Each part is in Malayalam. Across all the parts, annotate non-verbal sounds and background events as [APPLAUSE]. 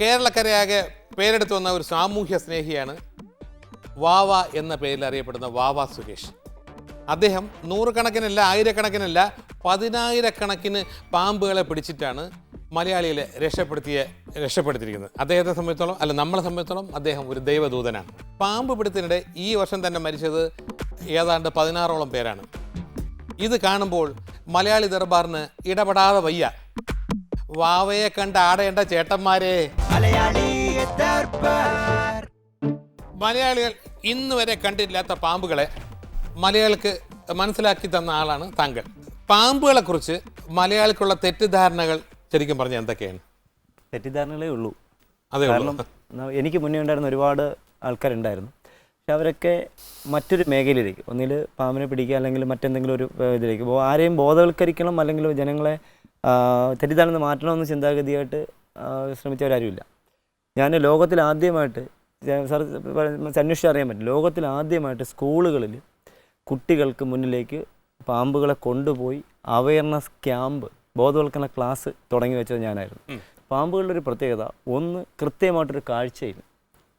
കേരളക്കരയാകെ പേരെടുത്തു വന്ന ഒരു സാമൂഹ്യ സ്നേഹിയാണ് വാവ എന്ന പേരിൽ അറിയപ്പെടുന്ന വാവ സുരേഷ്. അദ്ദേഹം നൂറുകണക്കിനല്ല ആയിരക്കണക്കിനല്ല പതിനായിരക്കണക്കിന് പാമ്പുകളെ പിടിച്ചിട്ടാണ് മലയാളികളെ രക്ഷപ്പെടുത്തിയ രക്ഷപ്പെടുത്തിയിരിക്കുന്നത്. അദ്ദേഹത്തെ സംബന്ധിച്ചോളം അല്ല നമ്മളെ സംബന്ധിച്ചോളം അദ്ദേഹം ഒരു ദൈവദൂതനാണ്. പാമ്പ് പിടുത്തിനിടെ ഈ വർഷം തന്നെ മരിച്ചത് ഏതാണ്ട് പതിനാറോളം പേരാണ്. ഇത് കാണുമ്പോൾ മലയാളി ദർബാറിന് ഇടപെടാതെ വയ്യ. വാവയെ കണ്ട് ആടേണ്ട ചേട്ടന്മാരെ. മലയാളികൾ ഇന്ന് വരെ കണ്ടിട്ടില്ലാത്ത പാമ്പുകളെ മലയാളിക്ക് മനസ്സിലാക്കി തന്ന ആളാണ് താങ്കൾ. പാമ്പുകളെ കുറിച്ച് മലയാളിക്കുള്ള തെറ്റിദ്ധാരണകൾ ശരിക്കും പറഞ്ഞ എന്തൊക്കെയാണ്? തെറ്റിദ്ധാരണകളേ ഉള്ളൂ. അതെ. കാരണം എനിക്ക് മുന്നേ ഉണ്ടായിരുന്ന ഒരുപാട് ആൾക്കാരുണ്ടായിരുന്നു. പക്ഷെ അവരൊക്കെ മറ്റൊരു മേഖലയിലേക്ക് ഒന്നിൽ പാമ്പിനെ പിടിക്കുക അല്ലെങ്കിൽ മറ്റെന്തെങ്കിലും ഒരു ഇതിലേക്ക് ആരെയും ബോധവൽക്കരിക്കണം അല്ലെങ്കിൽ ജനങ്ങളെ തെറ്റിദ്ധാരണ മാറ്റണമെന്ന് ചിന്താഗതിയായിട്ട് ശ്രമിച്ചവരാരുമില്ല. ഞാൻ ലോകത്തിൽ ആദ്യമായിട്ട് സാർ അന്വേഷിച്ച് അറിയാൻ പറ്റും. ലോകത്തിൽ ആദ്യമായിട്ട് സ്കൂളുകളിൽ കുട്ടികൾക്ക് മുന്നിലേക്ക് പാമ്പുകളെ കൊണ്ടുപോയി അവയർനെസ് ക്യാമ്പ് ബോധവൽക്കരണ ക്ലാസ് തുടങ്ങി വെച്ചത് ഞാനായിരുന്നു. പാമ്പുകളുടെ ഒരു പ്രത്യേകത ഒന്ന് കൃത്യമായിട്ടൊരു കാഴ്ചയിൽ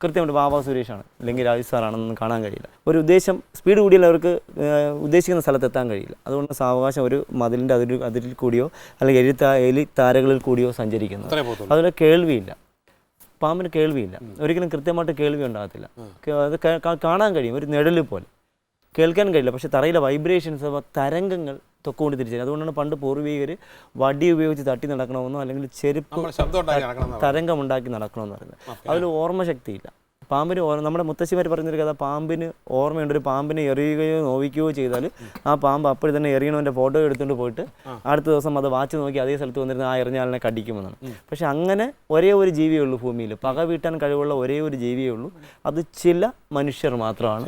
കൃത്യമായിട്ട് ബാബാ സുരേഷാണ്. അല്ലെങ്കിൽ രാജു സാറാണെന്ന് കാണാൻ കഴിയില്ല. ഒരു ഉദ്ദേശം സ്പീഡ് കൂടിയാൽ അവർക്ക് ഉദ്ദേശിക്കുന്ന സ്ഥലത്ത് എത്താൻ കഴിയില്ല. അതുകൊണ്ട് സാവകാശം ഒരു മതിലിന്റെ അതിൽ അതിരിൽ കൂടിയോ അല്ലെങ്കിൽ എലി താ എലി താരകളിൽ കൂടിയോ സഞ്ചരിക്കുന്നു. അത്രേ അതുപോലെ കേൾവിയില്ല. പാമ്പിന് കേൾവിയില്ല. ഒരിക്കലും കൃത്യമായിട്ട് കേൾവി ഉണ്ടാകത്തില്ല. അത് കാണാൻ കഴിയും. ഒരു നിഴൽ പോലെ. കേൾക്കാൻ കഴിയില്ല. പക്ഷേ തറയിലെ വൈബ്രേഷൻസ് അഥവാ തരംഗങ്ങൾ തൊക്കുകൊണ്ട് തിരിച്ചറിയും അതുകൊണ്ടാണ് പണ്ട് പൂർവികർ വടി ഉപയോഗിച്ച് തട്ടി നടക്കണമെന്നോ അല്ലെങ്കിൽ ചെരുപ്പ് നമ്മൾ ഉണ്ടാക്കി നടക്കണം തരംഗം ഉണ്ടാക്കി നടക്കണമെന്ന് പറയുന്നത്. അതിൽ ഓർമ്മശക്തിയില്ല പാമ്പിന് ഓർമ്മ നമ്മുടെ മുത്തശ്ശിമാർ പറഞ്ഞൊരു കഥ പാമ്പിന് ഓർമ്മയുണ്ട് ഒരു പാമ്പിനെ എറിയുകയോ നോവിക്കുകയോ ചെയ്താൽ ആ പാമ്പ് അപ്പോൾ തന്നെ എറിയണവന്റെ ഫോട്ടോ എടുത്തുകൊണ്ട് പോയിട്ട് അടുത്ത ദിവസം അത് വാച്ച് നോക്കി അതേ സ്ഥലത്ത് വന്നിരുന്ന ആ എറിഞ്ഞ ആളിനെ കടിക്കുമെന്നാണ് പക്ഷെ അങ്ങനെ ഒരേ ഒരു ജീവിയേ ഉള്ളൂ ഭൂമിയിൽ പക വീട്ടാൻ കഴിവുള്ള ഒരേ ഒരു ജീവിയേ ഉള്ളൂ. അത് ചില മനുഷ്യർ മാത്രമാണ്.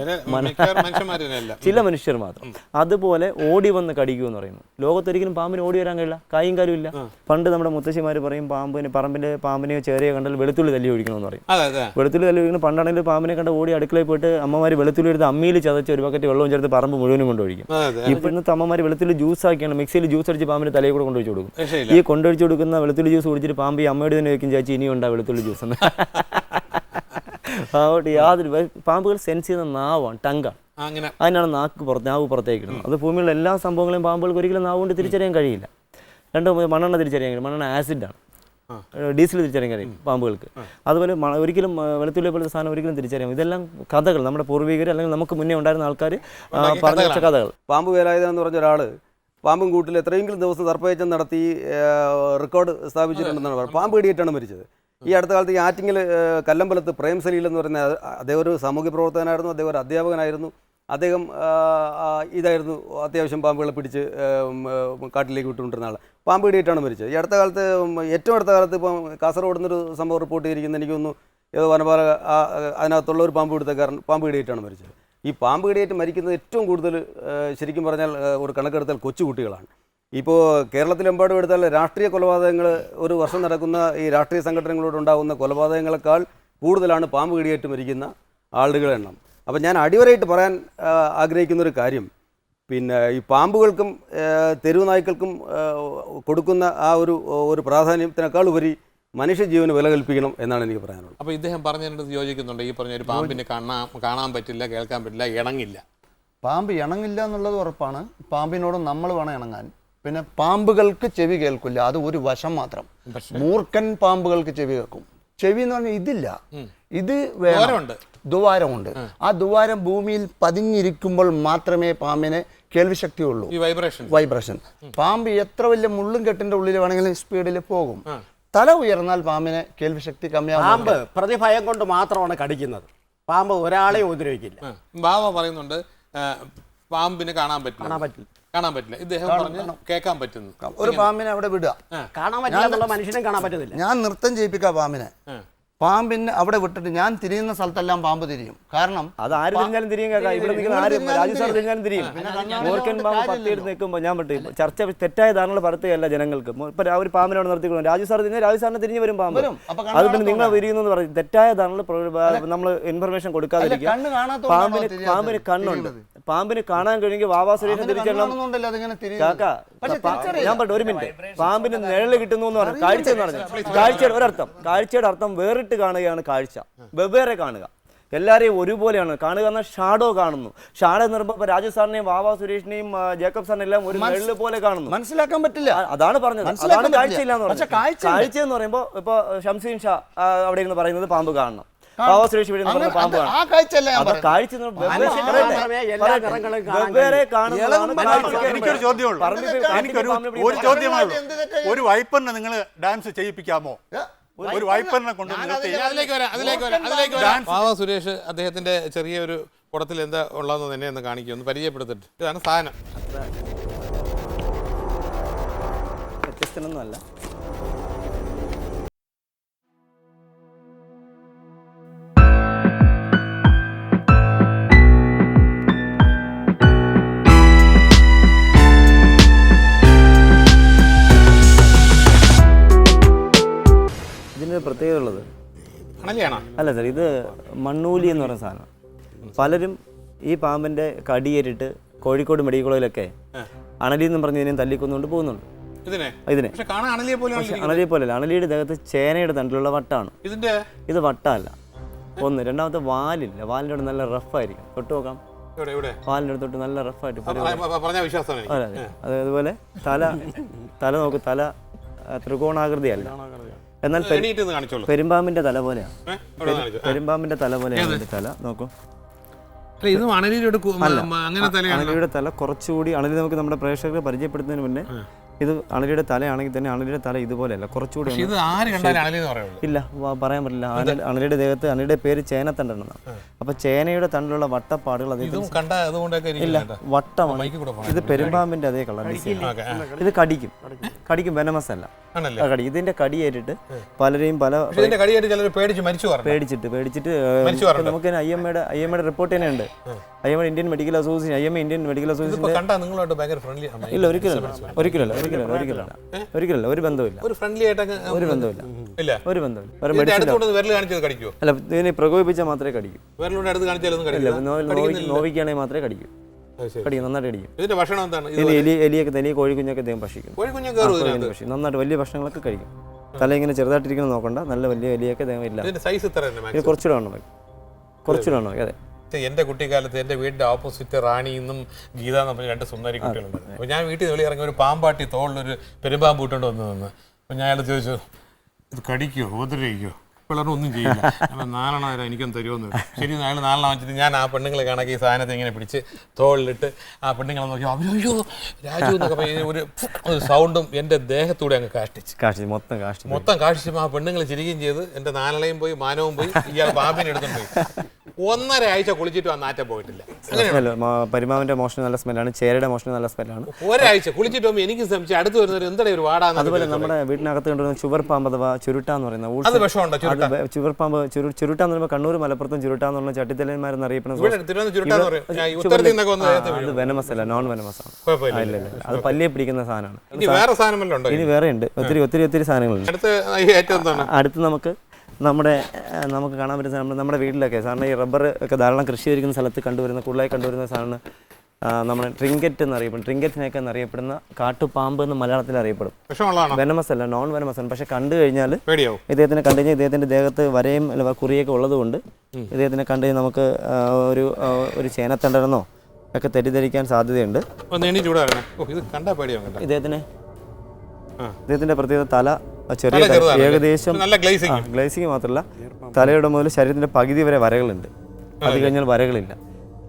ചില [LAUGHS] മനുഷ്യർ മാത്രം. അതുപോലെ ഓടി വന്ന് കടിക്കൂ എന്ന് പറയുന്നു. ലോകത്തൊരിക്കലും പാമ്പിന് ഓടി വരാൻ കഴിയില്ല. കായും കാലും ഇല്ല. പണ്ട് നമ്മുടെ മുത്തശ്ശിമാർ പറയും പാമ്പിന് പറമ്പിന്റെ പാമ്പിനെയോ ചേരയോ കണ്ടാൽ വെളുത്തുള്ളി തല്ലി ഒഴിക്കണമെന്ന് പറയും. വെളുത്തുള്ളി തല്ലി ഒഴിക്കുന്ന പണ്ടാണെങ്കിൽ പാമ്പിനെ കണ്ട് ഓടി അടുക്കളയിൽ പോയിട്ട് അമ്മമാർ വെളുത്തുള്ളി എടുത്ത് അമ്മിയിൽ ചതച്ച് ഒരു പക്കറ്റ് വെള്ളവും ചേർത്ത് പറമ്പ് മുഴുവനും കൊണ്ടൊഴിക്കും അതെ ഇപ്പൊ ഇന്നത്തെ അമ്മമാർ വെളുത്തുള്ളി ജ്യൂസ് ആക്കിയാണ് മിക്സിയിൽ ജ്യൂസ് അടിച്ച് പാമ്പിന് തലയിൽ കൂടെ കൊണ്ടുവച്ച് കൊടുക്കും. ഈ കൊണ്ടുവച്ച് കൊടുക്കുന്ന വെളുത്തുള്ളി ജ്യൂസ് കുടിച്ചിട്ട് പാമ്പ് ഈ അമ്മയോട് തന്നെ വെക്കും ചേച്ചി ഇനിയും ഉണ്ടാ വെളുത്തുള്ളി ജ്യൂസ് എന്ന്. അതുകൊണ്ട് യാതൊരു പാമ്പുകൾ സെൻസ് ചെയ്യുന്ന നാവാണ് ടങ്കാണ് അങ്ങനെ. അതിനാണ് നാക്ക് പുറത്ത് നാവ് പുറത്തേക്ക് ഇടുന്നത്. അത് ഭൂമിയിലുള്ള എല്ലാ സംഭവങ്ങളെയും പാമ്പുകൾക്ക് ഒരിക്കലും നാവ് കൊണ്ട് തിരിച്ചറിയാൻ കഴിയില്ല. രണ്ട് മണ്ണെണ്ണ തിരിച്ചറിയാൻ കഴിയും മണ്ണെണ്ണ ആസിഡാണ്. ഡീസൽ തിരിച്ചറിയാൻ കഴിയും പാമ്പുകൾക്ക്. അതുപോലെ ഒരിക്കലും വെളുത്തുള്ളി പോലത്തെ സാധനം ഒരിക്കലും തിരിച്ചറിയാം ഇതെല്ലാം കഥകൾ നമ്മുടെ പൂർവികർ അല്ലെങ്കിൽ നമുക്ക് മുന്നേ ഉണ്ടായിരുന്ന ആൾക്കാർ പറഞ്ഞ കഥകൾ. പാമ്പ് വേലായുധൻ എന്ന് പറഞ്ഞ ഒരാൾ പാമ്പും കൂട്ടിൽ എത്രയെങ്കിലും ദിവസം സർപ്പയച്ചം നടത്തി റെക്കോർഡ് സ്ഥാപിച്ചിട്ടുണ്ടെന്നാണ് പറയുന്നത് പാമ്പ് കടിയേറ്റാണ് മരിച്ചത്. ഈ അടുത്ത കാലത്ത് ഈ ആറ്റിങ്ങൽ കല്ലമ്പലത്ത് പ്രേം സലീൽ എന്ന് പറയുന്ന അദ്ദേഹം ഒരു സാമൂഹ്യ പ്രവർത്തകനായിരുന്നു അദ്ദേഹം ഒരു അധ്യാപകനായിരുന്നു. അദ്ദേഹം ഇതായിരുന്നു അത്യാവശ്യം പാമ്പുകളെ പിടിച്ച് കാട്ടിലേക്ക് വിട്ടുകൊണ്ടിരുന്ന ആൾ പാമ്പ് കിടിയിട്ടാണ് മരിച്ചത്. ഈ അടുത്ത കാലത്ത് ഏറ്റവും അടുത്ത കാലത്ത് ഇപ്പം കാസർഗോഡ് നിന്നൊരു സംഭവം റിപ്പോർട്ട് ചെയ്തിരിക്കുന്നത് എനിക്ക് തോന്നുന്നു ഏതോ വനപാല അതിനകത്തുള്ള ഒരു പാമ്പ് പിടുത്തക്കാരൻ പാമ്പ് കിടിയിട്ടാണ് മരിച്ചത്. ഈ പാമ്പ് കടിയേറ്റ് മരിക്കുന്നത് ഏറ്റവും കൂടുതൽ ശരിക്കും പറഞ്ഞാൽ ഒരു കണക്കെടുത്താൽ കൊച്ചുകുട്ടികളാണ്. ഇപ്പോൾ കേരളത്തിലെമ്പാടും എടുത്താൽ രാഷ്ട്രീയ കൊലപാതകങ്ങൾ ഒരു വർഷം നടക്കുന്ന ഈ രാഷ്ട്രീയ സംഘടനകളോടുണ്ടാകുന്ന കൊലപാതകങ്ങളെക്കാൾ കൂടുതലാണ് പാമ്പ് കടിയേറ്റ് മരിക്കുന്ന ആളുകളുടെ എണ്ണം. അപ്പം ഞാൻ അടിവരായിട്ട് പറയാൻ ആഗ്രഹിക്കുന്നൊരു ആഗ്രഹിക്കുന്ന ഒരു കാര്യം. പിന്നെ ഈ പാമ്പുകൾക്കും തെരുവ് നായ്ക്കൾക്കും കൊടുക്കുന്ന ആ ഒരു ഒരു പ്രാധാന്യത്തിനേക്കാൾ ഉപരി മനുഷ്യജീവന് വില കൽപ്പിക്കണം എന്നാണ് എനിക്ക് പറയാനുള്ളത്. അപ്പോൾ ഇദ്ദേഹം പറഞ്ഞതിനോട് യോജിക്കുന്നുണ്ട്. ഈ പറഞ്ഞ ഒരു പാമ്പിനെ കാണാൻ കാണാൻ പറ്റില്ല കേൾക്കാൻ പറ്റില്ല ഇണങ്ങില്ല. പാമ്പ് ഇണങ്ങില്ല എന്നുള്ളത് ഉറപ്പാണ്. പാമ്പിനോട് നമ്മൾ വേണം ഇണങ്ങാൻ. പിന്നെ പാമ്പുകൾക്ക് ചെവി കേൾക്കില്ല. അത് ഒരു വശം മാത്രം. മൂർഖൻ പാമ്പുകൾക്ക് ചെവി കേൾക്കും. ചെവി എന്ന് പറഞ്ഞാൽ ഇതില്ല. ഇത് വേണം. ദ്വാരമുണ്ട്. ആ. ദ്വാരം ഭൂമിയിൽ പതിഞ്ഞിരിക്കുമ്പോൾ മാത്രമേ പാമ്പിന് കേൾവിശക്തി ഉള്ളൂ ഈ വൈബ്രേഷൻ വൈബ്രേഷൻ പാമ്പ് എത്ര വലിയ മുള്ളും കെട്ടിന്റെ ഉള്ളിൽ വേണമെങ്കിലും സ്പീഡിൽ പോകും. തല ഉയർന്നാൽ പാമ്പിന് കേൾവിശക്തി കമ്മിയാകും പാമ്പ് പ്രതിഭയം കൊണ്ട് മാത്രമാണ് കടിക്കുന്നത്. പാമ്പ് ഒരാളെ ഉപദ്രവിക്കില്ല. ബാബ പറയുന്നുണ്ട് പാമ്പിനെ കാണാൻ പറ്റില്ല. കാണാൻ പറ്റില്ല. കാണാൻ പറ്റില്ല. ഇദ്ദേഹം പറഞ്ഞു കേൾക്കാൻ പറ്റുന്നു. ഒരു പാമ്പിനെ അവിടെ വിടുക. കാണാൻ പറ്റില്ല മനുഷ്യനെ മനുഷ്യനും കാണാൻ പറ്റുന്നില്ല ഞാൻ നൃത്തം ചെയ്യിപ്പിക്കാം പാമ്പിനെ. പാമ്പിനെ അവിടെ വിട്ടിട്ട് ഞാൻ തിരിയുന്ന സ്ഥലത്തെല്ലാം പാമ്പ് തിരിയും. കാരണം അത് ആര് തിരിഞ്ഞാലും തിരിയും കേൾക്കാം. ഇവിടെ നിൽക്കുന്ന ആര് രാജു സാർ തിരിഞ്ഞാലും തിരിയും. മൂർഖൻ പാമ്പ് പത്തിയെടുത്ത് നിൽക്കുമ്പോൾ ഞാൻ പറ്റി ചർച്ച തെറ്റായ ധാരണകൾ പരത്തുകയല്ല ജനങ്ങൾക്ക്. ഇപ്പൊ ആ ഒരു പാമ്പിനോട് നിർത്തിക്കൊള്ളു രാജു സാർ തിരിഞ്ഞാൽ രാജു സാറിന് തിരിഞ്ഞു വരും പാമ്പ്. അത് പിന്നെ നിങ്ങൾ. വിരിയുന്നു എന്ന് പറയും. തെറ്റായ ധാരണകൾ നമ്മൾ ഇൻഫർമേഷൻ കൊടുക്കാതിരിക്കുക. പാമ്പിന് പാമ്പിന് കണ്ണുണ്ട്. പാമ്പിന് കാണാൻ കഴിയുമെങ്കിൽ വാവാ തിരിയുന്നത്. കാക്ക ഞാൻ പറഞ്ഞു ഒരു മിനിറ്റ് പാമ്പിന് നിഴൽ കിട്ടുന്നു എന്ന് പറഞ്ഞു. കാഴ്ച എന്ന് പറഞ്ഞു. കാഴ്ചയുടെ ഒരർത്ഥം. കാഴ്ചയുടെ അർത്ഥം വേറിട്ട് കാണുകയാണ് കാഴ്ച. വെവ്വേറെ കാണുക. എല്ലാവരെയും ഒരുപോലെയാണ്. കാണുക എന്നാൽ ഷാഡോ കാണുന്നു. ഷാഡോ എന്ന് പറയുമ്പോൾ ഇപ്പൊ രാജു സാറിനെയും വാവാ സുരേഷിനെയും ജേക്കബ് സാറിനെ എല്ലാം ഒരു മെള്ളു പോലെ കാണുന്നു. മനസ്സിലാക്കാൻ പറ്റില്ല. അതാണ് പറഞ്ഞത്. മനസ്സിലാക്കാൻ അതാണ് കാഴ്ച ഇല്ല എന്ന് പറഞ്ഞത്. കാഴ്ച കാഴ്ച എന്ന് പറയുമ്പോൾ ഇപ്പൊ ഷംസീൻ ഷാ അവിടെ ഇരുന്ന് പറയുന്നത് പാമ്പ് കാണണം. വാവാ സുരേഷ് ഇവിടെ നിന്ന് പാമ്പ് കാണണം. ഞാൻ പറയുന്നത്. കാഴ്ച വെവ്വേറെ കാണുന്നു ഒരു ചോദ്യമാണ് ചോദ്യമേ ഉള്ളൂ ഒരു വൈപ്പറിനെ നിങ്ങൾ ഡാൻസ് ചെയ്യിപ്പിക്കാമോ? ഒരു വൈപ്പറിനെ കൊണ്ട് നിർത്തി. അതിലേക്ക് വരാം അതിലേക്ക് വരാം അതിലേക്ക് വരാം. വാവ സുരേഷ് അദ്ദേഹത്തിന്റെ ചെറിയൊരു കുടത്തിൽ എന്താ ഉള്ളതെന്ന് തന്നെ ഒന്ന് കാണിക്കും ഒന്ന് പരിചയപ്പെടുത്തിട്ട്. ഇതാണ് സാധനം. വ്യത്യസ്തനൊന്നുമല്ല. അല്ല സാർ ഇത് മണ്ണൂലി എന്ന് പറയുന്ന സാധനം. പലരും ഈ പാമ്പിന്റെ കടിയേറ്റിട്ട് കോഴിക്കോട് മെഡിക്കൽ കോളേജിലൊക്കെ അണലി എന്ന് പറഞ്ഞ് ഇതിനെ തല്ലിക്കൊന്നുകൊണ്ട് പോകുന്നുണ്ട്. ഇതിനെ? അണലിയെ പോലെ പോലെയല്ല അണലിയുടെ ദേഹത്ത് ചേനയുടെ തണ്ടിലുള്ള വട്ടാണ്. ഇതിന്റെ? ഇത് വട്ടമല്ല ഒന്ന് രണ്ടാമത്തെ വാലില്ല. വാലിന്റെ അവിടെ നല്ല റഫായിരിക്കും തൊട്ട് നോക്കാം. വാലിന്റെ അടുത്തോട്ട് നല്ല റഫായിട്ട്. അതെ അതെ. അത് അതുപോലെ തല തല നോക്ക് തല ത്രികോണാകൃതിയല്ല. എന്നാൽ പെരുമ്പാമ്പിന്റെ തല പോലെയാണ്? പെരുമ്പാമ്പിന്റെ തല പോലെയാണ് തല. നോക്കൂ. അണലിയുടെ തല കുറച്ചുകൂടി അണലി നമുക്ക് നമ്മുടെ പ്രേക്ഷകരെ പരിചയപ്പെടുത്തുന്നതിന് മുന്നേ ഇത് അണലിയുടെ തലയാണെങ്കിൽ തന്നെ അണലിയുടെ തല ഇതുപോലെയല്ല. കുറച്ചുകൂടി ഇത് ആര് കണ്ടാലും അണലി എന്ന് പറയുള്ളൂ ഇല്ല വ- പറയാൻ പറ്റില്ല. അണലി- അണലിയുടെ ദേഹത്ത് അണലിയുടെ പേര് ചേനത്തണ്ടെന്നാണ്. അപ്പൊ ചേനയുടെ തണ്ടിലുള്ള വട്ടപ്പാടുകൾ അതിൽ ഇതും കണ്ട അതുകൊണ്ടൊക്കെ ഇല്ല വട്ടമാണ്. മൈക്കിൽ കൂടെ പോകണം. ഇത് പെരുമ്പാമ്പിന്റെ അതേ കളർ ഡിസൈൻ ഓക്കെ ഇത് കടിക്കും. കടിക്കും. വെനമസ് അല്ല ആണല്ലേ? ആ, കടി. ഇതിന്റെ കടിയേറ്റിട്ട് പലരെയും പല പക്ഷെ ഇതിന്റെ കടിയായിട്ട് ചിലർ പേടിച്ച് മരിച്ചു പറഞ്ഞു പേടിച്ചിട്ട് പേടിച്ചിട്ട് മരിച്ചു പറഞ്ഞിട്ട്. നമുക്ക് ഐ എം എയുടെ ഐ എം എയുടെ റിപ്പോർട്ട് തന്നെ ഉണ്ട്. I M Indian Medical Association I M Indian Medical Association കണ്ടാ നിങ്ങളായിട്ട് ഭയങ്കര ഫ്രണ്ട്ലി ഇല്ല ഒരിക്കലും ഒരിക്കലല്ല ഒരിക്കലല്ല ഒരു ബന്ധമില്ല ഒരു ഫ്രണ്ട്ലി ആയിട്ട് ഒരു ബന്ധമില്ല ഇല്ല. ഒരു ബന്ധമില്ല അല്ല ഇതിനെ പ്രകോപിപ്പിച്ചാൽ മാത്രമേ കടിക്കൂ. നോവിക്കുകയാണെങ്കിൽ മാത്രമേ കടിക്കൂ. നന്നായിട്ട് കടിക്കും. ഇതിന്റെ ഭക്ഷണം എന്താണ്? ഇത് ഇതിന് എലി എലിയൊക്കെ തന്നെ കോഴിക്കുഞ്ഞൊക്കെ അദ്ദേഹം ഭക്ഷിക്കും. ഭക്ഷിക്കും. നന്നായിട്ട് വലിയ ഭക്ഷണങ്ങളൊക്കെ കഴിക്കും. തല ഇങ്ങനെ ചെറുതായിട്ടിരിക്കണം നോക്കണ്ട. നല്ല വലിയ എലിയൊക്കെ അദ്ദേഹം ഇല്ല. സൈസ് കുറച്ചുകൂടെ വേണം കുറച്ചുകൂടെ വേണം അതെ. എന്റെ കുട്ടിക്കാലത്ത് എന്റെ വീടിന്റെ ഓപ്പോസിറ്റ് റാണി എന്നും ഗീത എന്ന് പറഞ്ഞ രണ്ട് സുന്ദരി കുട്ടികളുണ്ടായിരുന്നു അപ്പോൾ ഞാൻ വീട്ടിൽ വെളി ഇറങ്ങി ഒരു പാമ്പാട്ടി തോളിലൊരു പെരുമ്പാമ്പ് ഇട്ടുകൊണ്ട് വന്നു നിന്ന്. അപ്പോൾ ഞാൻ അയാൾ ചോദിച്ചു ഇത് കടിക്കുമോ ഉപദ്രവിക്കുമോ പിള്ളേർ ഒന്നും ചെയ്യില്ല നാലെണ്ണം വരെ എനിക്കൊന്നും തരുമെന്ന്. ശരി നാളെ നാലെണ്ണം വെച്ചിട്ട് ഞാൻ ആ പെണ്ണുങ്ങളെ കണക്കി ഈ സാധനത്തെ ഇങ്ങനെ പിടിച്ച് തോളിലിട്ട് ആ പെണ്ണുങ്ങളെ നോക്കി അവർ അയ്യോ രാജു എന്നൊക്കെ പറഞ്ഞ് ഒരു സൗണ്ടും എന്റെ ദേഹത്തൂടെ അങ്ങ് കാഷ്ടിച്ച്. കാഷ്ടിച്ച് മൊത്തം കാഷ്ടിച്ച്. മൊത്തം കാഷ്ടിച്ചപ്പോൾ ആ പെണ്ണുങ്ങൾ ചിരിക്കുകയും ചെയ്ത് എന്റെ നാലളയും പോയി മാനവും പോയി ഇയാൾ പാമ്പിനെ എടുത്തുകൊണ്ട് പോയി. ഒന്നര ആഴ്ച കുളിച്ചിട്ട് ആ നാറ്റം പോയിട്ടില്ല. പരിമാവിന്റെ മോഷണം നല്ല സ്മെല്ലാണ് ചേരയുടെ മോഷണം നല്ല സ്മെല്ലാണ്. ഒരാഴ്ച കുളിച്ചിട്ട് പോകുമ്പോൾ എനിക്ക് സംശയം അടുത്ത് വരുന്നവർ എന്താണ് ഒരു വാടാന്ന് അതുപോലെ നമ്മുടെ വീട്ടിനകത്ത് കണ്ടുവരുന്ന ചുവർ പാമ്പ് അഥവാ ചുരുട്ട എന്ന് പറയുന്ന അത് വിഷമുണ്ടോ? ചുവർപ്പാമ്പ് ചുരു ചുരുട്ടാന്ന് പറയുമ്പോൾ കണ്ണൂർ മലപ്പുറത്തും ചുരുട്ടാന്ന് പറഞ്ഞ ചട്ടിത്തലന്മാർ ദേഹത്ത് അത് വെനമസല്ല നോൺ വെനമസ് ആണ് ഇല്ല ഇല്ല. അത് പല്ലിയെ പിടിക്കുന്ന സാധനമാണ്. ഇനി വേറെ ഉണ്ടോ ഒത്തിരി ഒത്തിരി ഒത്തിരി സാധനങ്ങളുണ്ട്. അടുത്ത് നമുക്ക് നമ്മുടെ നമുക്ക് കാണാൻ പറ്റുന്ന നമ്മുടെ നമ്മുടെ വീട്ടിലൊക്കെ സാറിന് ഈ റബ്ബർ ഒക്കെ ധാരാളം കൃഷി ചെയ്തിരിക്കുന്ന സ്ഥലത്ത് കണ്ടുവരുന്ന കൂടുതലായി കണ്ടുവരുന്ന സാധനം നമ്മുടെ ട്രിങ്കറ്റ് എന്നറിയപ്പെടും ട്രിങ്കറ്റിനൊക്കെ എന്നറിയപ്പെടുന്ന കാട്ടുപാമ്പ് എന്ന് മലയാളത്തിൽ അറിയപ്പെടും. വെനമസ് അല്ല നോൺ വെനമസ് ആണ്. പക്ഷെ കണ്ടു കഴിഞ്ഞാൽ ഇദ്ദേഹത്തിനെ കണ്ടു കഴിഞ്ഞാൽ ഇദ്ദേഹത്തിന്റെ ദേഹത്ത് വരയും അല്ല കുറിയൊക്കെ ഉള്ളതുകൊണ്ട് ഇദ്ദേഹത്തിനെ കണ്ടു കഴിഞ്ഞാൽ നമുക്ക് ഒരു ഒരു ചേനത്തണ്ടെന്നോ ഒക്കെ തെറ്റിദ്ധരിക്കാൻ സാധ്യതയുണ്ട്. ഇദ്ദേഹത്തിന് ആ. ഇദ്ദേഹത്തിന്റെ പ്രത്യേകത തല ചെറിയ ഏകദേശം ഗ്ലേസിങ്. മാത്രമല്ല തലയുടെ മുതൽ ശരീരത്തിന്റെ പകുതി വരെ വരകളുണ്ട്. അത്. കഴിഞ്ഞാൽ വരകളില്ല.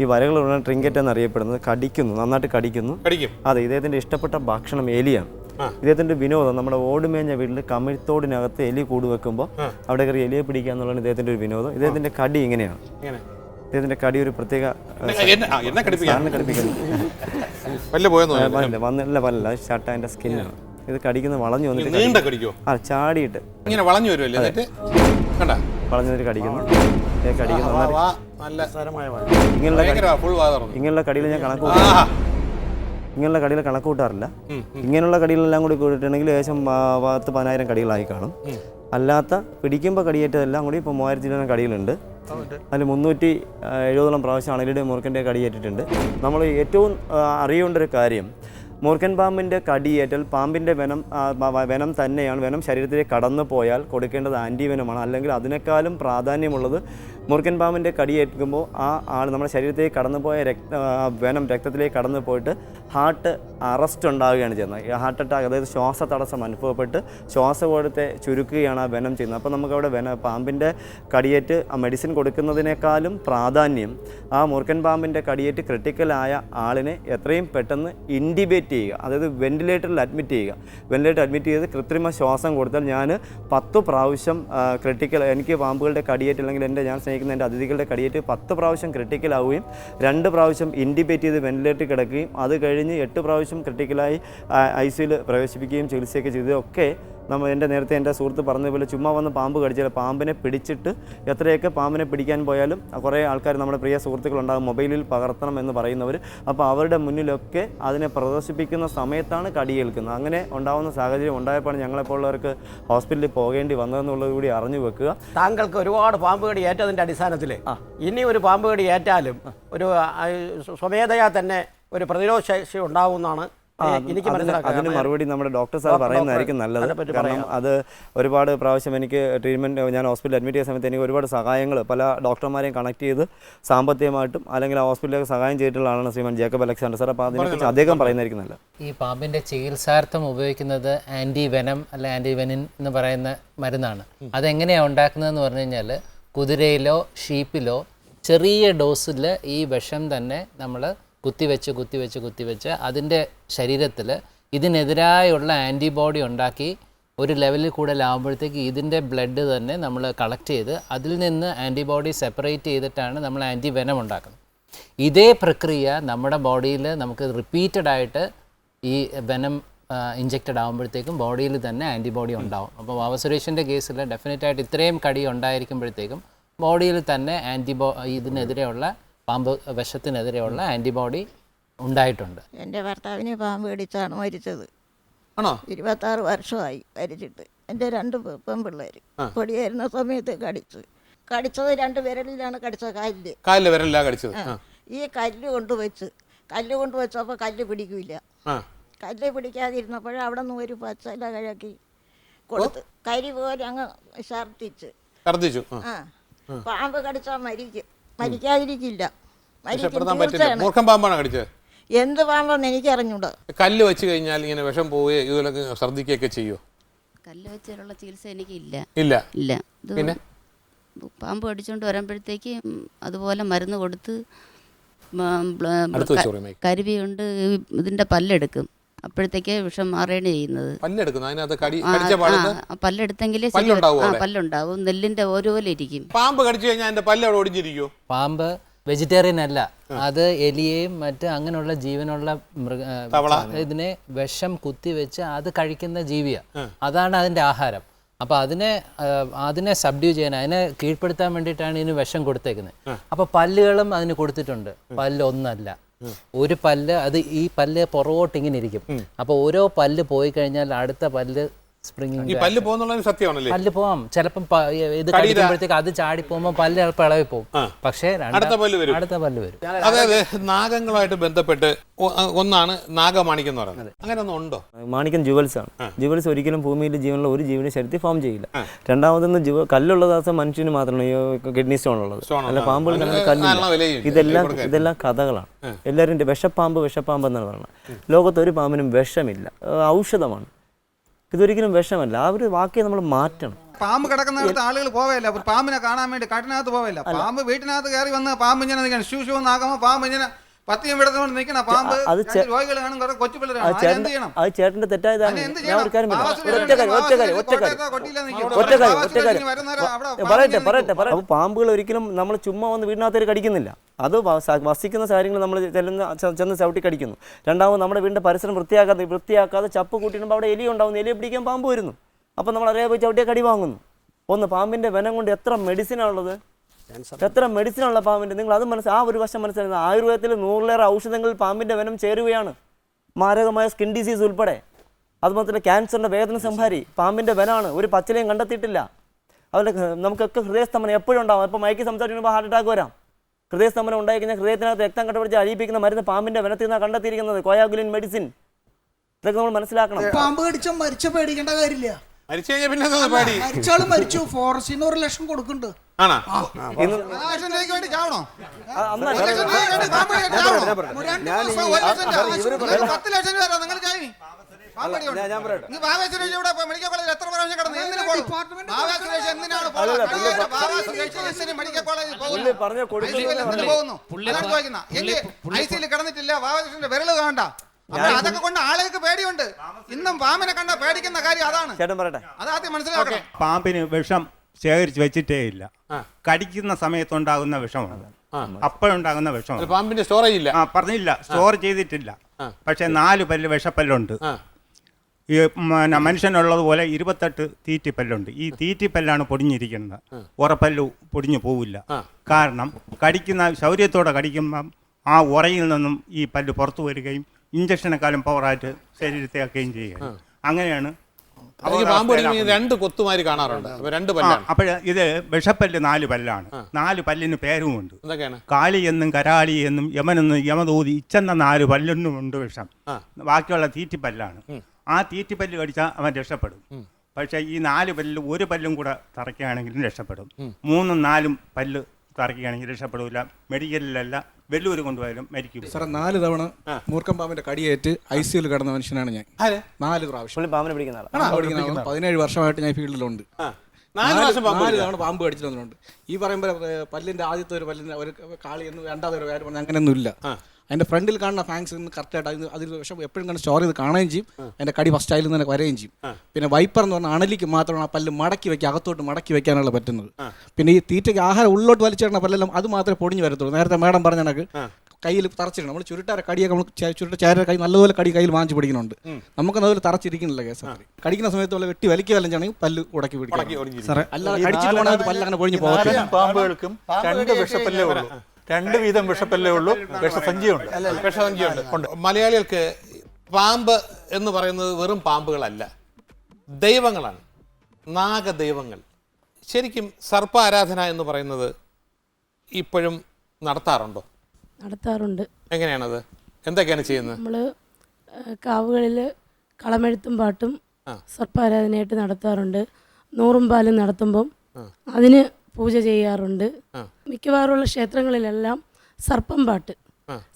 ഈ വരകളുള്ള ട്രിങ്കറ്റ് എന്നറിയപ്പെടുന്നത് കടിക്കുന്നു നന്നായിട്ട് കടിക്കുന്നു. കടിക്കും. അതെ ഇദ്ദേഹത്തിന്റെ ഇഷ്ടപ്പെട്ട ഭക്ഷണം എലിയാണ്. ആ. ഇദ്ദേഹത്തിന്റെ വിനോദം നമ്മുടെ ഓടുമേഞ്ഞ വീട്ടിൽ കമിഴ്ത്തോടിനകത്ത് എലി കൂട് വെക്കുമ്പോൾ അവിടെ കയറി എലിയെ പിടിക്കുക എന്നുള്ളതാണ് ഇദ്ദേഹത്തിന്റെ ഒരു വിനോദം. ഇദ്ദേഹത്തിന്റെ കടി ഇങ്ങനെയാണ്. ഇങ്ങനെ. ഇദ്ദേഹത്തിന്റെ കടി ഒരു പ്രത്യേക. വന്നില്ല പല്ല ഷർട്ട് അതിന്റെ സ്കിന്നാണ് ഇത് കടിക്കുന്ന വളഞ്ഞു വന്നിട്ട് ആ ചാടിയിട്ട്. ഇങ്ങനെ വളഞ്ഞു വരുമല്ലേ വളഞ്ഞു വന്നിട്ട് കടിക്കുന്നു. ഏ, അടിക്കുന്ന. ഇങ്ങനെയുള്ള കടിയിൽ ഞാൻ കണക്ക് ഇങ്ങനെയുള്ള കടിയിൽ കണക്ക് കൂട്ടാറില്ല. ഇങ്ങനെയുള്ള കടികളെല്ലാം കൂടി കൂട്ടിയിട്ടുണ്ടെങ്കിൽ ഏകദേശം പത്ത് പതിനായിരം കടികളായി കാണും. അല്ലാത്ത പിടിക്കുമ്പോൾ കടിയേറ്റതെല്ലാം കൂടി ഇപ്പോൾ മൂവായിരത്തി ഇരുപതിനും കടികളുണ്ട് അതിൽ മുന്നൂറ്റി എഴുപതോളം പ്രാവശ്യം അണലിയുടെ മുറുക്കന്റെ കടിയേറ്റിട്ടുണ്ട് നമ്മൾ ഏറ്റവും അറിയേണ്ട ഒരു കാര്യം മൂർഖൻ പാമ്പിന്റെ കടിയേറ്റൽ പാമ്പിന്റെ വെനം വനം തന്നെയാണ്. വെനം ശരീരത്തിലേക്ക് കടന്നു പോയാൽ കൊടുക്കേണ്ടത് ആന്റി വനമാണ് അല്ലെങ്കിൽ അതിനേക്കാളും പ്രാധാന്യമുള്ളത് മൂർഖൻ പാമ്പിന്റെ കടിയേൽക്കുമ്പോൾ ആ ആൾ നമ്മുടെ ശരീരത്തിലേക്ക് കടന്നുപോയ രക്ത വെനം രക്തത്തിലേക്ക് കടന്നു പോയിട്ട് ഹാർട്ട് അറസ്റ്റ് ഉണ്ടാവുകയാണ് ചെയ്യുന്നത്. ഹാർട്ട് അറ്റാക്ക് അതായത് ശ്വാസ തടസ്സം അനുഭവപ്പെട്ട് ശ്വാസകോശത്തെ ചുരുക്കുകയാണ് ആ വെനം ചെയ്യുന്നത്. അപ്പോൾ നമുക്ക് അവിടെ വെന പാമ്പിന്റെ കടിയേറ്റ് ആ മെഡിസിൻ കൊടുക്കുന്നതിനേക്കാളും പ്രാധാന്യം ആ മുറുക്കൻ പാമ്പിന്റെ കടിയേറ്റ് ക്രിട്ടിക്കലായ ആളിനെ എത്രയും പെട്ടെന്ന് ഇൻഡിബേറ്റ് ചെയ്യുക. അതായത് വെന്റിലേറ്ററിൽ അഡ്മിറ്റ് ചെയ്യുക. വെന്റിലേറ്റർ അഡ്മിറ്റ് ചെയ്ത് കൃത്രിമ ശ്വാസം കൊടുത്താൽ ഞാൻ പത്ത് പ്രാവശ്യം ക്രിട്ടിക്കൽ എനിക്ക് പാമ്പുകളുടെ കടിയേറ്റ് അല്ലെങ്കിൽ എന്റെ ഞാൻ എന്റെ അതിഥികളുടെ കടിയേറ്റ് പത്ത് പ്രാവശ്യം ക്രിട്ടിക്കലാവുകയും രണ്ട് പ്രാവശ്യം ഇൻഡിബേറ്റ് ചെയ്ത് വെന്റിലേറ്ററിൽ കിടക്കുകയും അത് കഴിഞ്ഞ് എട്ട് പ്രാവശ്യം ക്രിട്ടിക്കലായി ഐ സിയിൽ പ്രവേശിപ്പിക്കുകയും ചികിത്സയൊക്കെ ചെയ്തതൊക്കെ നമ്മൾ എന്റെ നേരത്തെ എന്റെ സുഹൃത്ത് പറഞ്ഞതുപോലെ ചുമ്മാ വന്ന് പാമ്പ് കടിച്ചാൽ പാമ്പിനെ പിടിച്ചിട്ട് എത്രയൊക്കെ പാമ്പിനെ പിടിക്കാൻ പോയാലും കുറേ ആൾക്കാർ നമ്മുടെ പ്രിയ സുഹൃത്തുക്കളുണ്ടാകും മൊബൈലിൽ പകർത്തണം എന്ന് പറയുന്നവർ. അപ്പോൾ അവരുടെ മുന്നിലൊക്കെ അതിനെ പ്രദർശിപ്പിക്കുന്ന സമയത്താണ് കടിയേൽക്കുന്നത്. അങ്ങനെ ഉണ്ടാകുന്ന സാഹചര്യം ഉണ്ടായപ്പോഴാണ് ഞങ്ങളെപ്പോലുള്ളവർക്ക് ഹോസ്പിറ്റലിൽ പോകേണ്ടി വന്നതെന്നുള്ളത് കൂടി അറിഞ്ഞു വെക്കുക. താങ്കൾക്ക് ഒരുപാട് പാമ്പ് കടി ഏറ്റതിന്റെ അടിസ്ഥാനത്തിൽ ഇനി ഒരു പാമ്പ് കടി ഏറ്റാലും ഒരു സ്വമേധയാ തന്നെ ഒരു പ്രതിരോധ ശേഷി ഉണ്ടാവുമെന്നാണ് എനിക്ക് അതിന് മറുപടി നമ്മുടെ ഡോക്ടർ സാർ പറയുന്നതായിരിക്കും നല്ലത്. കാരണം പറയാം. അത് ഒരുപാട് പ്രാവശ്യം എനിക്ക് ട്രീറ്റ്മെന്റ് ഞാൻ ഹോസ്പിറ്റലിൽ അഡ്മിറ്റ് ചെയ്ത സമയത്ത് എനിക്ക് ഒരുപാട് സഹായങ്ങൾ പല ഡോക്ടർമാരെയും കണക്ട് ചെയ്ത് സാമ്പത്തികമായിട്ടും അല്ലെങ്കിൽ ആ ഹോസ്പിറ്റലിലേക്ക് സഹായം ചെയ്തിട്ടുള്ളതാണ് ശ്രീമാൻ ജേക്കബ് അലക്സാണ്ടർ സാർ. അപ്പോൾ അതിനെക്കുറിച്ച് അദ്ദേഹം പറയുന്നതായിരിക്കും നല്ലത്. ഈ പാമ്പിന്റെ ചികിത്സാർത്ഥം ഉപയോഗിക്കുന്നത് ആന്റി വെനം അല്ല ആന്റി വെനിൻ എന്ന് പറയുന്ന മരുന്നാണ്. അതെങ്ങനെയാണ് ഉണ്ടാക്കുന്നതെന്ന് പറഞ്ഞു കഴിഞ്ഞാൽ കുതിരയിലോ ഷീപ്പിലോ ചെറിയ ഡോസിൽ ഈ വിഷം തന്നെ നമ്മൾ കുത്തിവെച്ച് കുത്തിവെച്ച് കുത്തിവെച്ച് അതിന്റെ ശരീരത്തിൽ ഇതിനെതിരായുള്ള ആന്റിബോഡി ഉണ്ടാക്കി ഒരു ലെവലിൽ കൂടുതലാകുമ്പോഴത്തേക്ക് ഇതിന്റെ ബ്ലഡ് തന്നെ നമ്മൾ കളക്ട് ചെയ്ത് അതിൽ നിന്ന് ആന്റിബോഡി സെപ്പറേറ്റ് ചെയ്തിട്ടാണ് നമ്മൾ ആന്റി വെനം ഉണ്ടാക്കുന്നത്. ഇതേ പ്രക്രിയ നമ്മുടെ ബോഡിയിൽ നമുക്ക് റിപ്പീറ്റഡ് ആയിട്ട് ഈ വെനം ഇഞ്ചെക്റ്റഡ് ആകുമ്പോഴത്തേക്കും ബോഡിയിൽ തന്നെ ആന്റിബോഡി ഉണ്ടാവും. അപ്പോൾ വാവസുരേഷിന്റെ കേസിൽ ഡെഫിനറ്റായിട്ട് ഇത്രയും കടി ഉണ്ടായിരിക്കുമ്പോഴത്തേക്കും ബോഡിയിൽ തന്നെ ആന്റിബോ ഇതിനെതിരെയുള്ള പാമ്പ് വിഷത്തിനെതിരെയുള്ള ആന്റിബോഡി ഉണ്ടായിട്ടുണ്ട്. എന്റെ ഭർത്താവിനെ പാമ്പ് കടിച്ചാണ് മരിച്ചത്. ആണോ? ഇരുപത്താറ് വർഷമായി മരിച്ചിട്ട്. എന്റെ രണ്ട് പെൺപിള്ളേര് പെൺപിള്ളേർ പൊടിയായിരുന്ന സമയത്ത് കടിച്ചു. കടിച്ചത് രണ്ട് വിരലിലാണ് കടിച്ചത് കല്ല്. കാലിൽ വിരലിലാണ് കടിച്ചത്. ഈ കല്ല് കൊണ്ടുവച്ച് കല്ല് കൊണ്ടുവച്ചപ്പോൾ കല്ല് പിടിക്കില്ല കല്ല് പിടിക്കാതിരുന്നപ്പോൾ അവിടെ നിന്ന് ഒരു പച്ചല കിഴക്കി കൊടുത്ത് കരി പോലെ അങ്ങ് ഛർദിച്ച്. ഛർദ്ദിച്ചു ആ. ആ. പാമ്പ് കടിച്ചാൽ മരിക്കും. മരിക്കാതിരിക്കില്ല. എന്ത് പാമ്പാണ് എനിക്ക് എന്ത് പാമ്പെന്ന് എനിക്കറിഞ്ഞൂടാ. കല്ല് വെച്ച് കഴിഞ്ഞാൽ ഇങ്ങനെ വിഷം പോവുകയോ ഇതുപോലൊക്കെ ഛർദ്ദിക്കുകയൊക്കെ ചെയ്യുമോ കല്ല് വെച്ചുള്ള ചികിത്സ എനിക്ക് ഇല്ല? ഇല്ല. ഇല്ല പിന്നെ? പാമ്പ് കടിച്ചുകൊണ്ട് വരുമ്പോഴത്തേക്ക് അതുപോലെ മരുന്ന് കൊടുത്ത് കരുവിയുണ്ട് ഇതിന്റെ പല്ലെടുക്കും. അപ്പോഴത്തേക്ക് വിഷം മാറുകയാണ് ചെയ്യുന്നത്. പല്ലെടുത്തെങ്കിലേ പല്ലുണ്ടാവുമോ പല്ലുണ്ടാവും. നെല്ലിന്റെ ഓരോ ഇരിക്കും. പാമ്പ് കടിച്ചു കഴിഞ്ഞാൽ അതിന്റെ പല്ല് അവിടെ ഒടിഞ്ഞിരിക്കുമോ പാമ്പ് വെജിറ്റേറിയൻ അല്ല. അത് എലിയെയും മറ്റ് അങ്ങനെയുള്ള ജീവനുള്ള മൃഗ. ഇതിനെ വിഷം കുത്തിവെച്ച് അത് കഴിക്കുന്ന ജീവിയാണ് അതാണ് അതിന്റെ ആഹാരം. അപ്പോൾ അതിനെ അതിനെ സബ്ഡ്യൂ ചെയ്യാൻ അതിനെ കീഴ്പ്പെടുത്താൻ വേണ്ടിയിട്ടാണ് ഇതിന് വിഷം കൊടുത്തേക്കുന്നത്. അപ്പോൾ പല്ലുകളും അതിന് കൊടുത്തിട്ടുണ്ട്. പല്ല് ഒന്നല്ല ഒരു പല്ല് അത് ഈ പല്ല് പുറകോട്ട് ഇങ്ങനെ ഇരിക്കും. അപ്പോൾ ഓരോ പല്ല് പോയി കഴിഞ്ഞാൽ അടുത്ത പല്ല് ഈ പല്ല് പോകുന്നുള്ളത് സത്യമാണല്ലേ? പല്ല് പോവാം. ചിലപ്പം പ- ഇത് കടിക്കുമ്പോഴത്തേക്ക് അത് ചാടി പോകുമ്പോൾ പല്ല് ചിലപ്പോൾ ഇളകി പോകും. പക്ഷേ രണ്ടാം- അടുത്ത പല്ല് വരും. അടുത്ത പല്ല് വരും. അതായത് നാഗങ്ങളുമായിട്ട് ബന്ധപ്പെട്ട് ഒ- ഒന്നാണ് നാഗമാണിക്യം എന്ന് പറയുന്നത്. അങ്ങനെ ഒന്നും ഉണ്ടോ? മാണിക്യം ജുവൽസ് ആണ്. ജുവൽസ് ഒരിക്കലും ഭൂമിയിൽ ജീവനുള്ള ഒരു ജീവനെ ശരീരത്തിൽ ഫോം ചെയ്യില്ല. രണ്ടാമതൊന്ന് ജുവ കല്ലുള്ള ദിവസം മനുഷ്യന് മാത്രമാണ് ഈ കിഡ്നി സ്റ്റോൺ ഉള്ളത്. Stone അല്ല ആണ്. പാമ്പുകൾക്ക് അതിന് കല്ലില്ല. നല്ല വിലയും ഇല്ല. ഇതെല്ലാം ഇതെല്ലാം കഥകളാണ്. എല്ലാവരും വിഷപ്പാമ്പ് വിഷപ്പാമ്പ് എന്നാണ് പറയുന്നത്. ലോകത്ത് ഒരു പാമ്പിനും വിഷമില്ല. ഏഹ് ഔഷധമാണ്. ഇതൊരിക്കലും വിഷമല്ല ആ ഒരു വാക്കിയെ നമ്മൾ മാറ്റണം. പാമ്പ് കിടക്കുന്നിടത്ത് ആളുകൾ പോവല്ല പാമ്പിനെ കാണാൻ വേണ്ടി കാട്ടിനകത്ത് പോവല്ല പാമ്പ് വീട്ടിനകത്ത് കയറി വന്ന് പാമ്പ് ഇങ്ങനെ ഷൂ ഷൂ എന്നാകുമ്പോൾ പാമ്പ് ഇങ്ങനെ അത് അത് ചേട്ടന്റെ തെറ്റായതാണ് ഞാൻ? ഒരു കാര്യം പറയട്ടെ. പറയട്ടെ പറയട്ടെ അപ്പോൾ പാമ്പുകൾ ഒരിക്കലും നമ്മൾ ചുമ്മാ വന്ന് വീടിനകത്ത് കടിക്കുന്നില്ല. അത് വസിക്കുന്ന കാര്യങ്ങൾ നമ്മൾ ചെല്ലുന്ന ചെന്ന് ചവിട്ടി കടിക്കുന്നു. രണ്ടാമത് നമ്മുടെ വീടിന്റെ പരിസരം വൃത്തിയാക്കാതെ വൃത്തിയാക്കാതെ ചപ്പ് കൂട്ടിയിടുമ്പോൾ അവിടെ എലി ഉണ്ടാവുന്നു എലി പിടിക്കാൻ പാമ്പ് വരുന്നു. അപ്പോൾ നമ്മൾ അറിയാതെ പോയി ചവിട്ടിയെ കടി വാങ്ങുന്നു. ഒന്ന് പാമ്പിന്റെ വനം കൊണ്ട് എത്ര മെഡിസിനാണുള്ളത് എത്ര മെഡിസിനുള്ള പാമ്പിന്റെ നിങ്ങൾ അത് മനസ്സിൽ ആ ഒരു വശം മനസ്സിലാക്കുന്നത് ആയുർവേദത്തിൽ നൂറിലേറെ ഔഷധങ്ങളിൽ പാമ്പിന്റെ വനം ചേരുകയാണ്. മാരകമായ സ്കിൻ ഡിസീസ് ഉൾപ്പെടെ. അതുപോലെ തന്നെ ക്യാൻസറിന്റെ വേദന സംഹാരി പാമ്പിന്റെ വനാണ്. ഒരു പച്ചിലയും കണ്ടെത്തിയിട്ടില്ല. അതുപോലെ നമുക്കൊക്കെ ഹൃദയസ്തംഭനം എപ്പോഴും ഉണ്ടാവും. അപ്പോൾ മയക്കി സംസാരിക്കുമ്പോൾ ഹാർട്ട് അറ്റാക്ക് വരാം. ഹൃദയസ്തംഭനം ഉണ്ടായി കഴിഞ്ഞാൽ ഹൃദയത്തിനകത്ത് രക്തം കണ്ടുപിടിച്ച് അഴിപ്പിക്കുന്ന മരുന്ന് പാമ്പിന്റെ വനത്തിൽ നിന്നാണ് കണ്ടെത്തിയിരിക്കുന്നത്. കോയാഗുലിൻ മെഡിസിൻ ഇതൊക്കെ നമ്മൾ മനസ്സിലാക്കണം. പാമ്പ് കടിച്ച മരിച്ച പേടിക്കേണ്ട കാര്യമില്ല. മരിച്ചു കഴിഞ്ഞാൽ പിന്നെ പേടി മരിച്ചാളും മരിച്ചു ഫോറസ്റ്റിന്ന് ഒരു ലക്ഷം കൊടുക്കുന്നുണ്ട് ആണോ പത്ത് ലക്ഷം രൂപ നിങ്ങൾ ചാവി. കിടന്നിട്ടില്ല ബാബാ സുരേഷിന്റെ വിരൽ കാണണ്ട അതൊക്കെ കൊണ്ട് ആളുകൾക്ക് പേടിയുണ്ട്. ഇന്നും പാമ്പിനെ കണ്ട പേടിക്കുന്ന കാര്യം അതാണ്. ചേട്ടൻ പറയട്ടെ. അതാദ്യം മനസ്സിലാക്കണം പാമ്പിന് വിഷം ശേഖരിച്ച് വെച്ചിട്ടേ ഇല്ല. കടിക്കുന്ന സമയത്തുണ്ടാകുന്ന വിഷമാണ്. അപ്പോഴുണ്ടാകുന്ന വിഷമാണ്. പാമ്പിന്റെ സ്റ്റോറേജ് ഇല്ല. ആ പറഞ്ഞില്ല. സ്റ്റോർ ചെയ്തിട്ടില്ല. പക്ഷെ നാല് പല്ല് വിഷപ്പല്ലുണ്ട്. ഈ മനുഷ്യനുള്ളതുപോലെ ഇരുപത്തെട്ട് തീറ്റിപ്പല്ലുണ്ട്. ഈ തീറ്റിപ്പല്ലാണ് പൊടിഞ്ഞിരിക്കുന്നത്. ഉറപ്പല്ല് പൊടിഞ്ഞു പോവില്ല. കാരണം കടിക്കുന്ന ശൗര്യത്തോടെ കടിക്കുമ്പം ആ ഉറയിൽ നിന്നും ഈ പല്ല് പുറത്തു വരികയും ഇഞ്ചക്ഷനെക്കാളും പവറായിട്ട് ശരീരത്തെ ആക്കുകയും ചെയ്യുക. അങ്ങനെയാണ് അല്ലെങ്കിൽ പാമ്പ് രണ്ട് കൊത്തുമാരി കാണാറുണ്ട്. രണ്ട് പല്ലാണ്. ഇത് വിഷപ്പല്ല് നാല് പല്ലാണ്. നാല് പല്ലിന് പേരുമുണ്ട്. കാളി എന്നും കരാളി എന്നും യമനെന്നും യമതൂതി ഇച്ചെന്ന നാല് പല്ലൊന്നും ഉണ്ട് വിഷം. ബാക്കിയുള്ള തീറ്റിപ്പല്ലാണ്. ആ തീറ്റിപ്പല്ല് കടിച്ചാൽ അവൻ രക്ഷപ്പെടും. പക്ഷേ ഈ നാല് പല്ലിൽ ഒരു പല്ലും കൂടെ തറയ്ക്കുകയാണെങ്കിലും രക്ഷപ്പെടും. മൂന്നും നാലും പല്ല് തറയ്ക്കുകയാണെങ്കിൽ രക്ഷപ്പെടില്ല മെഡിക്കലിലല്ല വെല്ലൂർ കൊണ്ടുപോയാലും മരിക്കും. സാറേ നാല് തവണ മൂർക്കം പാമ്പിന്റെ കടിയേറ്റ് ഐ സിയിൽ കിടന്ന മനുഷ്യനാണ് ഞാൻ. ആര്? നാല് പ്രാവശ്യം. പുള്ളി പാമ്പിനെ പിടിക്കുന്ന ആളാണ് ആളാണ്. പതിനേഴ് വർഷമായിട്ട് ഞാൻ ഫീൽഡിലുണ്ട്. നാല് പാമ്പ് നാല് തവണ പാമ്പ് കടിച്ചിട്ട് ഈ പറയുമ്പോൾ ഏ, പല്ലിന്റെ ആദ്യത്തെ ഒരു പല്ലിന്റെ ഒരു കാളി എന്ന് രണ്ടാമത്തെ ഒരു കാര്യം പറഞ്ഞാൽ അങ്ങനെയൊന്നും ഇല്ല അതിന്റെ ഫ്രണ്ടിൽ കാണുന്ന ഫാങ്സ് കറക്റ്റായിട്ട് അതിന് അതിൽ പക്ഷേ എപ്പോഴും കണ്ട് സ്റ്റോർ ചെയ്ത് കാണുകയും ചെയ്യും. അതിന്റെ കടി ഫസ്റ്റ് ആയിൽ തന്നെ വരുകയും ചെയ്യും. പിന്നെ വൈപ്പർ എന്ന് പറഞ്ഞാൽ അണലിക്ക് മാത്രമാണ് ആ പല്ല് മടക്കി വെക്കുക അകത്തോട്ട് മടക്കി വെക്കാനുള്ള പറ്റുന്നത്. പിന്നെ ഈ തീറ്റയ്ക്ക് ആഹാരം ഉള്ളോട്ട് വലിച്ചിടുന്ന പല്ലെല്ലാം അത് മാത്രമേ പൊടിഞ്ഞു വരത്തുള്ളൂ. നേരത്തെ മാഡം പറഞ്ഞ കണക്ക് കയ്യിൽ തറച്ചിടണം. നമ്മൾ ചുരുട്ടാര കടിയൊക്കെ നമ്മൾ ചുരുട്ട ചേര കൈ നല്ലപോലെ കടി കയ്യിൽ വാങ്ങിച്ചു പിടിക്കുന്നുണ്ട്. നമുക്ക് അതുപോലെ തറച്ചിരിക്കുന്നില്ല കേസ് കടിക്കുന്ന സമയത്ത് പോലെ വെട്ടി വലിക്കുക വല്ലച്ചാണെങ്കിൽ പല്ല് ഉടക്കി പിടിക്കും സാറേ അല്ലാതെ കടിച്ചിട്ട് പല്ല് അങ്ങനെ പൊഴിഞ്ഞു പോകാം പാമ്പുകൾക്കും രണ്ട് വിഷപ്പല്ലേ ഉള്ളൂ. രണ്ട് വീതം വിഷപ്പല്ലേ ഉള്ളൂ. വിഷസഞ്ചിയുണ്ട്. വിഷസഞ്ചിയുണ്ട്. മലയാളികൾക്ക് പാമ്പ് എന്ന് പറയുന്നത് വെറും പാമ്പുകളല്ല. ദൈവങ്ങളാണ്. നാഗദൈവങ്ങൾ. ശരിക്കും സർപ്പ ആരാധന എന്ന് പറയുന്നത് ഇപ്പോഴും നടത്താറുണ്ടോ? നടത്താറുണ്ട്. എങ്ങനെയാണത്? എന്തൊക്കെയാണ് ചെയ്യുന്നത്? നമ്മൾ കാവുകളിൽ കളമെഴുത്തും പാട്ടും സർപ്പ സർപ്പാരാധനയായിട്ട് നടത്താറുണ്ട്. നൂറും പാലും നടത്തുമ്പം അതിന് പൂജ ചെയ്യാറുണ്ട്. മിക്കവാറുമുള്ള ക്ഷേത്രങ്ങളിലെല്ലാം സർപ്പം പാട്ട്.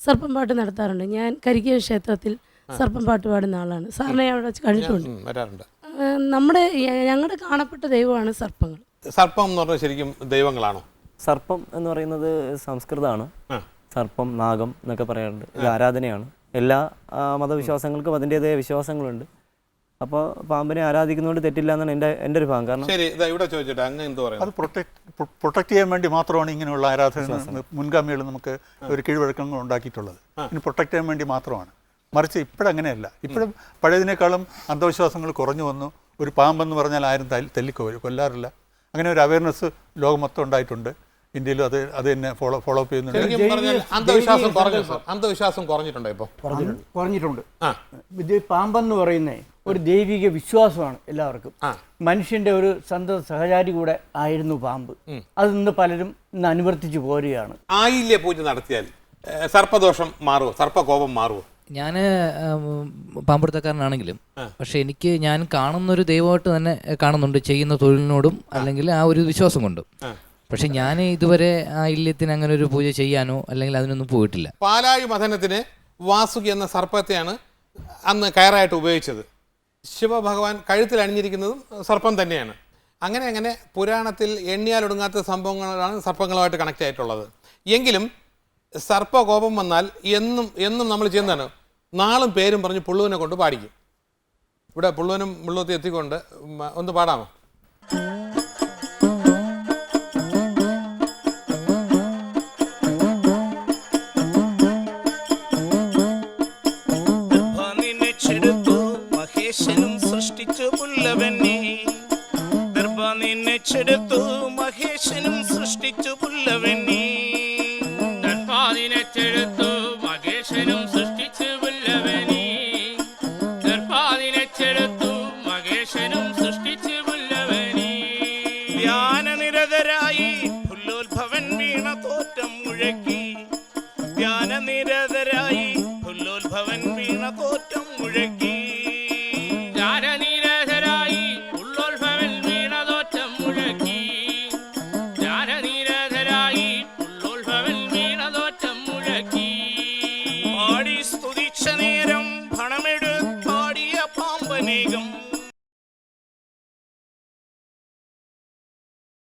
സർപ്പം പാട്ട് നടത്താറുണ്ട്. ഞാൻ കരിക്കൽ ക്ഷേത്രത്തിൽ സർപ്പം പാട്ട് പാടുന്ന ആളാണ്. സാറിനെ അവിടെ കഴിഞ്ഞിട്ടുണ്ട് കണ്ടിട്ടുണ്ട്. നമ്മുടെ ഞങ്ങളുടെ കാണപ്പെട്ട ദൈവമാണ് സർപ്പങ്ങൾ. സർപ്പം എന്ന് പറഞ്ഞാൽ ശരിക്കും ദൈവങ്ങളാണോ? സർപ്പം എന്ന് പറയുന്നത് സംസ്കൃതമാണ്. സർപ്പം നാഗം എന്നൊക്കെ പറയാറുണ്ട്. ഇത് ആരാധനയാണ്. എല്ലാ മതവിശ്വാസങ്ങൾക്കും അതിന്റെതായ വിശ്വാസങ്ങളുണ്ട്. അപ്പോൾ പാമ്പിനെ ആരാധിക്കുന്നതുകൊണ്ട് തെറ്റില്ല എന്നാണ് എന്റെ എന്റെ ഒരു ഭാഗം. കാരണം ശരി ഇതാ ഇവിടെ ചോദിച്ചിട്ട് അങ്ങ് എന്ത് അത് പറയുന്നു പ്രൊട്ടക്ട് പ്രൊട്ടക്ട് ചെയ്യാൻ വേണ്ടി മാത്രമാണ് ഇങ്ങനെയുള്ള ആരാധന മുൻഗാമികൾ നമുക്ക് ഒരു കീഴ്വഴക്കങ്ങൾ ഉണ്ടാക്കിയിട്ടുള്ളത്. ഇനി പ്രൊട്ടക്ട് ചെയ്യാൻ വേണ്ടി മാത്രമാണ്. മറിച്ച് ഇപ്പോഴങ്ങനെയല്ല ഇപ്പോഴും പഴയതിനേക്കാളും അന്ധവിശ്വാസങ്ങൾ കുറഞ്ഞു വന്നു. ഒരു പാമ്പെന്ന് പറഞ്ഞാൽ ആരും തല്ലി തല്ലിക്കോ കൊല്ലാറില്ല. അങ്ങനെ ഒരു അവയർനെസ് ലോകം മൊത്തം ഉണ്ടായിട്ടുണ്ട്. ഇന്ത്യയിലും അത് അത് തന്നെ ഫോളോ ഫോളോ അപ്പ് ചെയ്യുന്നുണ്ട്. അന്ധവിശ്വാസം കുറഞ്ഞു സാർ. അന്ധവിശ്വാസം കുറഞ്ഞിട്ടുണ്ടോ ഇപ്പോൾ കുറഞ്ഞിട്ടുണ്ട്. ഇത് പാമ്പെന്ന് പറയുന്ന ഒരു ദൈവിക വിശ്വാസമാണ് എല്ലാവർക്കും. ആ. മനുഷ്യന്റെ ഒരു സന്ത സഹചാരി കൂടെ ആയിരുന്നു പാമ്പ്. അത് ഇന്ന് പലരും ഇന്ന് അനുവർത്തിച്ചു പോരുകയാണ്. ആയില്യ പൂജ നടത്തിയാൽ സർപ്പദോഷം മാറുമോ സർപ്പകോപം മാറുമോ ഞാൻ പാമ്പെടുത്തക്കാരനാണെങ്കിലും പക്ഷെ എനിക്ക് ഞാൻ കാണുന്നൊരു ദൈവമായിട്ട് തന്നെ കാണുന്നുണ്ട് ചെയ്യുന്ന തൊഴിലിനോടും അല്ലെങ്കിൽ ആ ഒരു വിശ്വാസം കൊണ്ടും. പക്ഷെ ഞാൻ ഇതുവരെ ആ ഇല്യത്തിന് അങ്ങനെ ഒരു പൂജ ചെയ്യാനോ അല്ലെങ്കിൽ അതിനൊന്നും പോയിട്ടില്ല. പാലായു മഥനത്തിന് വാസുകി എന്ന സർപ്പത്തെയാണ് അന്ന് കയറായിട്ട് ഉപയോഗിച്ചത്. ശിവഭഗവാൻ കഴുത്തിൽ അണിഞ്ഞിരിക്കുന്നതും സർപ്പം തന്നെയാണ്. അങ്ങനെ അങ്ങനെ പുരാണത്തിൽ എണ്ണിയാലൊടുങ്ങാത്ത സംഭവങ്ങളാണ് സർപ്പങ്ങളുമായിട്ട് കണക്ട് ആയിട്ടുള്ളത്. എങ്കിലും സർപ്പകോപം വന്നാൽ എന്നും എന്നും നമ്മൾ ചെയ്യുന്നതാണ്. നാളും പേരും പറഞ്ഞ് പുള്ളുവിനെ കൊണ്ട് പാടിക്കും. ഇവിടെ പുള്ളുവനും മുള്ളുവത്തി എത്തിക്കൊണ്ട് ഒന്ന് പാടാമോ? കുഴിച്ചു പുല്ലവൻ